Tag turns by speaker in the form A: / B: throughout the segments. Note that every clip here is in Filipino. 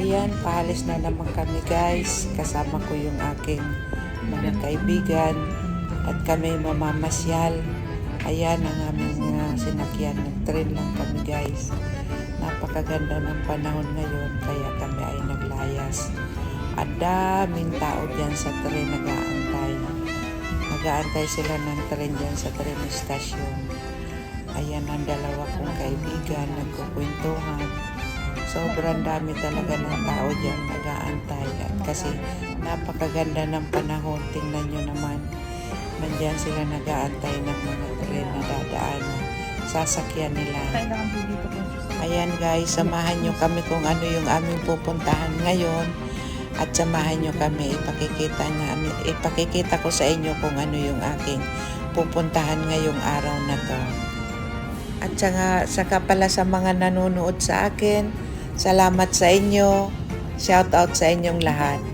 A: Ayan, paalis na naman kami guys. Kasama ko yung aking mga kaibigan at kami mamamasyal. Ayan ang aming uh, sinakyan. Nag-train lang kami guys. Napakaganda ng panahon ngayon kaya kami ay naglayas. Ang daming tao dyan sa tren nag-aantay. Nag-aantay sila ng tren dyan sa tren station. Ayan ang dalawa kong kaibigan, nagkukwentuhan. Sobrang dami talaga ng tao dyan nag-aantay. At kasi napakaganda ng panahon, tingnan nyo naman. Nandyan sila nag-aantay ng mga tren na dadaanan. Sasakyan nila. Ayan guys, samahan nyo kami kung ano yung aming pupuntahan ngayon. At samahan nyo kami, ipakikita, nga, ipakikita ko sa inyo kung ano yung aking pupuntahan ngayong araw na to. At saka, saka pala sa mga nanonood sa akin, salamat sa inyo. Shout out sa inyong lahat.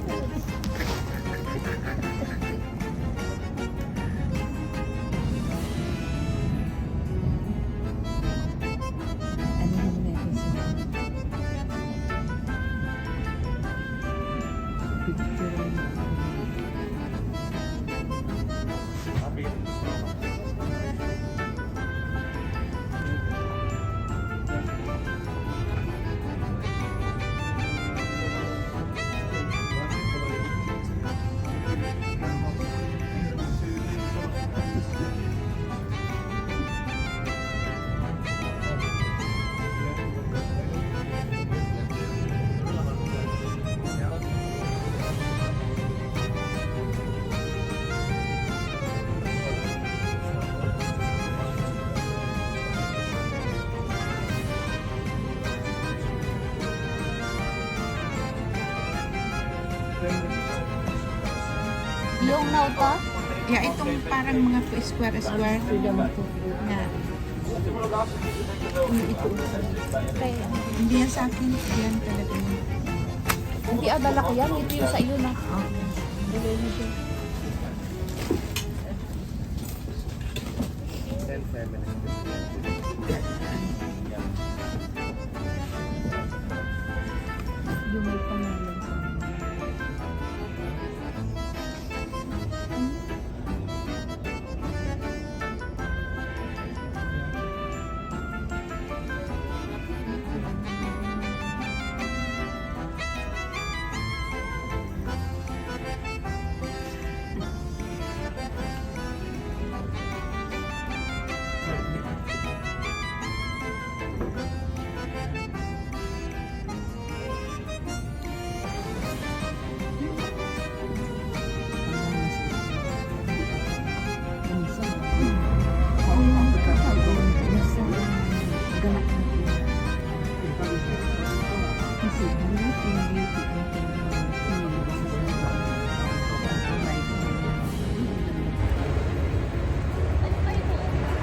B: Yung
C: nauta?
A: Yeah, itong parang mga square-square na
C: Kaya,
A: hindi yan sa akin. Yan talaga yun.
C: hindi adala ko yan. Ito yung sa iyo na.
B: Yung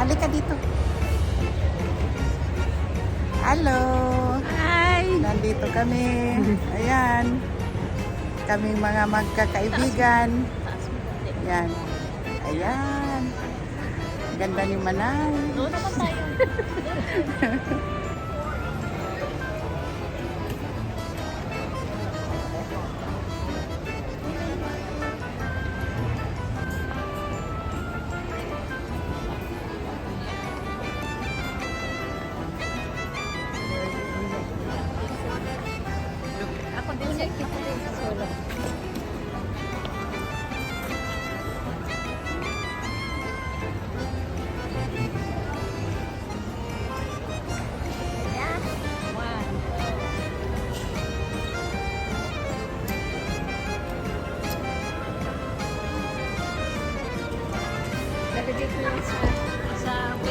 A: Halika dito. Hello. Hi. Nandito kami. Ayan. Kaming mga magkakaibigan. Ayan. Ayan. Ganda ni Manay.
C: Doon naman tayo.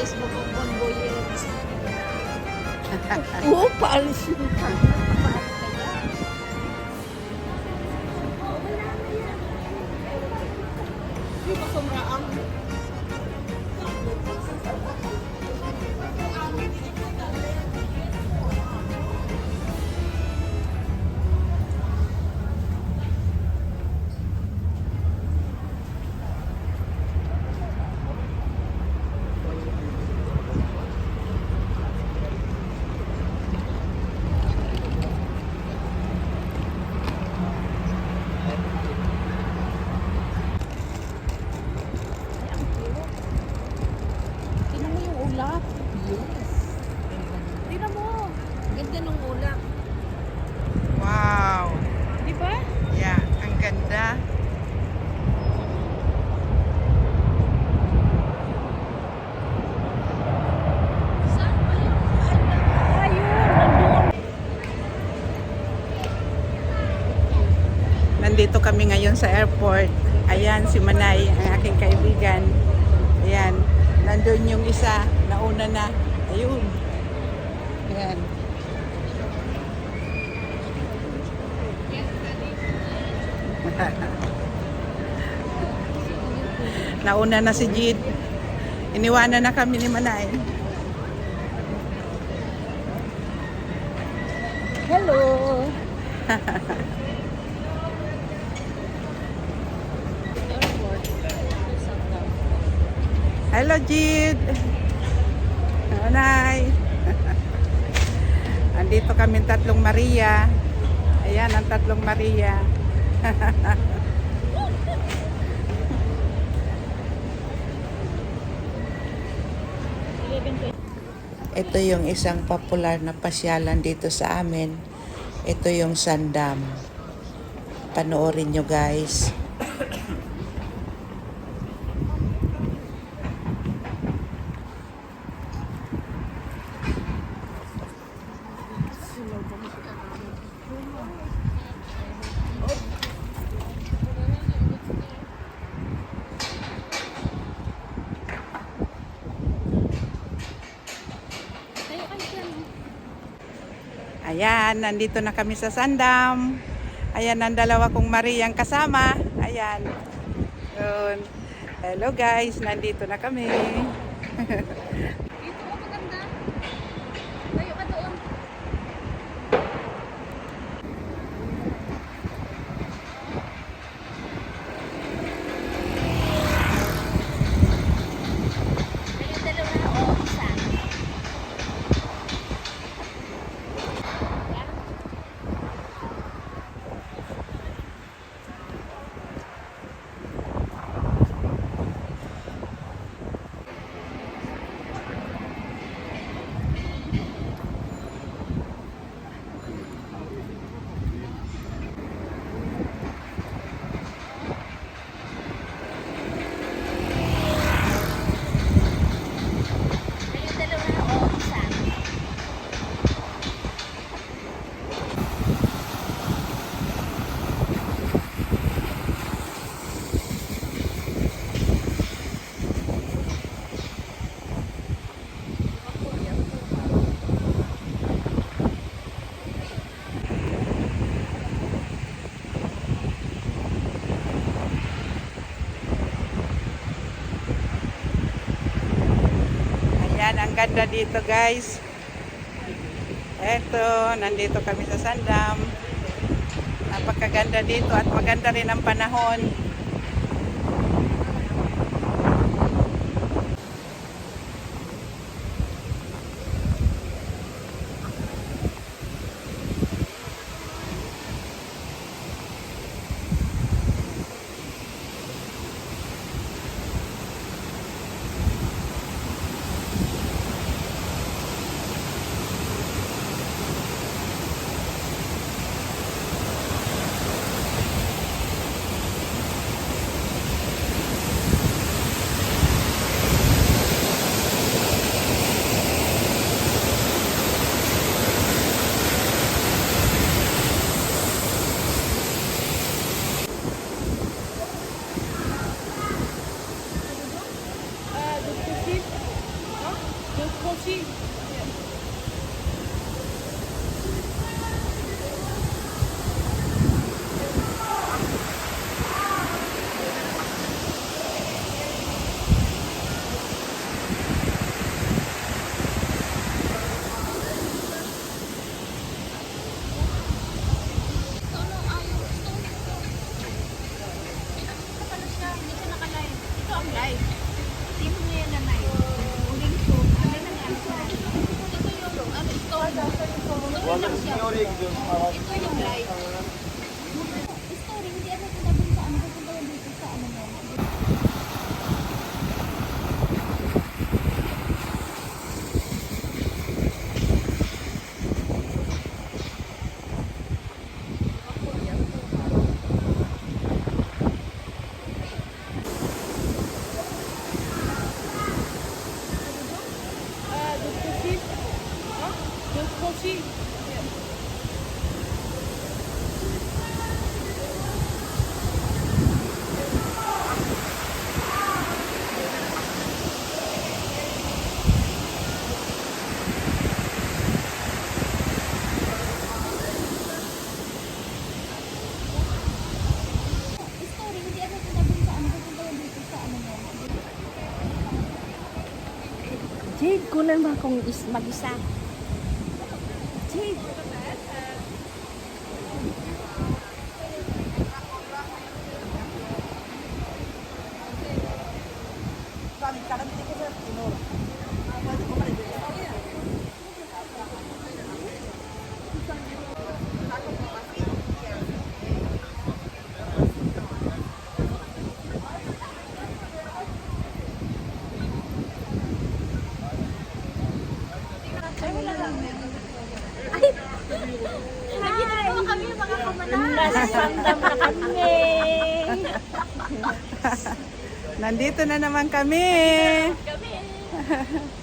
C: sa Facebook ko, Bonboyers. Oo, ulap. Yes. Tignan mo. Ganda ng ulap. Wow. Di ba? Yeah, ang ganda.
D: Nandito kami ngayon sa airport. Ayan, si Manay, ang aking kaibigan. Ayan, nandun yung isa nauna na. Ayun. Ayan. Nauna na si Jid. Iniwanan na kami ni Manay.
B: Hello!
D: Hello, Jid. Nanay. Andito kami tatlong Maria. Ayan ang tatlong Maria. Ito yung isang popular na pasyalan dito sa amin. Ito yung Sandam. Panoorin nyo guys. Ayan, nandito na kami sa Sandam. Ayan ang dalawa kong Mariang kasama. Ayan. Yun. Hello guys, nandito na kami. ganda dito guys. Eto, nandito kami sa Sandam. Napakaganda dito at maganda rin ang panahon.
C: Stone ay stone ito. Ito pala siya, hindi siya naka-live. Ito ang live. Team mo yan na live. Uling show. Ano na nga siya? Ito yung ano, stone. Story lang siya. Ito yung live. Kunan mo akong is mag-isa. Nasandam na kami.
D: Nandito na naman kami.
C: Kami.